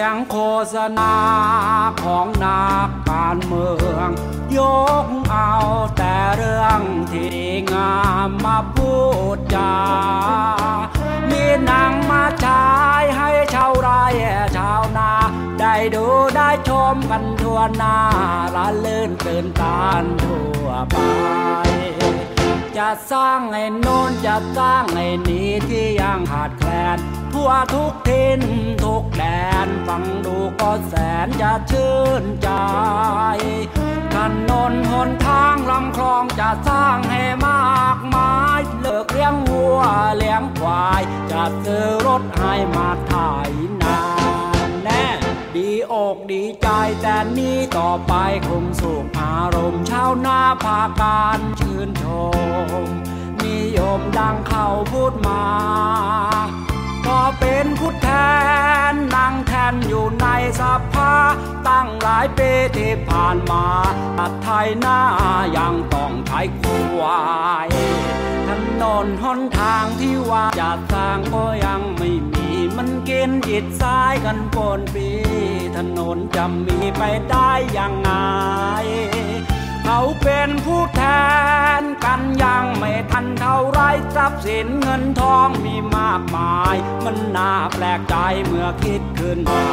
สียงโฆษณาของนักการเมือง ยกเอาแต่เรื่องที่งามมาพูดจา มีหนังมาฉายให้ชาวไร่ชาวนา ได้ดูได้ชมกันทั่วหน้าละลื่นตื่นตาทั่วไปจะสร้างไอ้โน้นจะสร้างไอ้นี้ที่ยังขาดแคลน ทั่วทุกทินทุกแดนฟังดูก็แสนจะชื่นใจถนนหนทางลำคลองจะสร้างให้มากมายเลิกเลี้ยงวัวเลี้ยงควาย จะซื้อรถให้มาถ่ายนาแน่ดีอกดีใจแต่นี้ต่อไปคงสุขอารมณ์ชาวนาพาการชื่นชม นิยมดังเขาพูดมา ก็เป็นผู้แทนนั่งแทนอยู่ในสภาตั้งหลายปีที่ผ่านมาตัดไทยหน้ายังต้องใช้ควายถนนหนทางที่ว่าจะสร้างก็ยังไม่มีมันกินจิตซ้ายกันปนปีถนนจะมีไปได้ยังไงเขาเป็นผู้แทนกัน ทรัพย์สินเงินทองมีมากมาย มันน่าแปลกใจเมื่อคิดขึ้นมา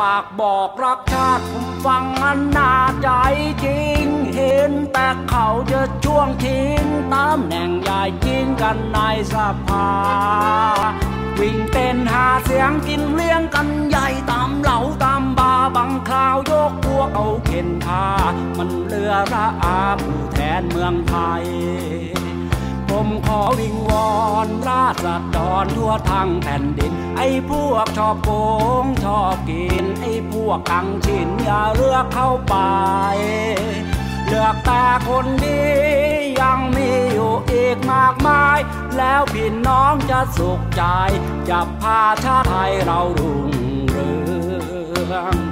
ปากบอกรักชาติผมฟังมันน่าใจจริง เห็นแต่เขาจะช่วงทิ้งตำแหน่งใหญ่จริงกันในสภา วิ่งเต้นหาเสียงกินเลี้ยงกันใหญ่ตามเหล่าตามบาร์บังคราวยกพวกเอาเข็นพา มันเรือระอาผู้แทนเมืองไทย ผมขอวิงวอนราษฎรทั่วทั้งแผ่นดิน ไอ้พวกชอบโกงชอบกิน ไอ้พวกกังชินอย่าเลือกเข้าไป เลือกแต่คนดียังมีอยู่อีกมากมาย แล้วพี่น้องจะสุขใจ จะพาชาติไทยเรารุ่งเรือง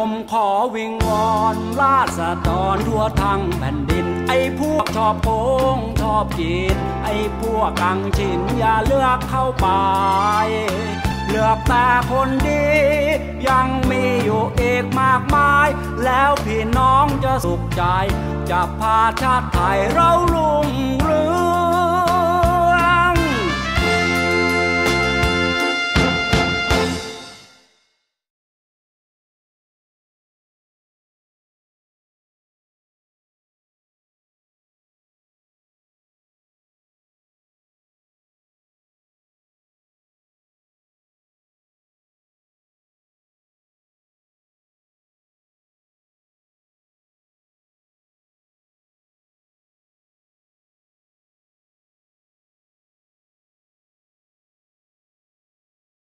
ผมขอวิงวอนราษฎรทั่วทั้งแผ่นดิน ไอ้พวกชอบโกงชอบกินไอ้พวกกังชินอย่าเลือกเข้าไป เลือกแต่คนดี ยังมีอยู่อีกมากมาย แล้วพี่น้องจะสุขใจ จะพาชาติไทยเรารุ่งเรื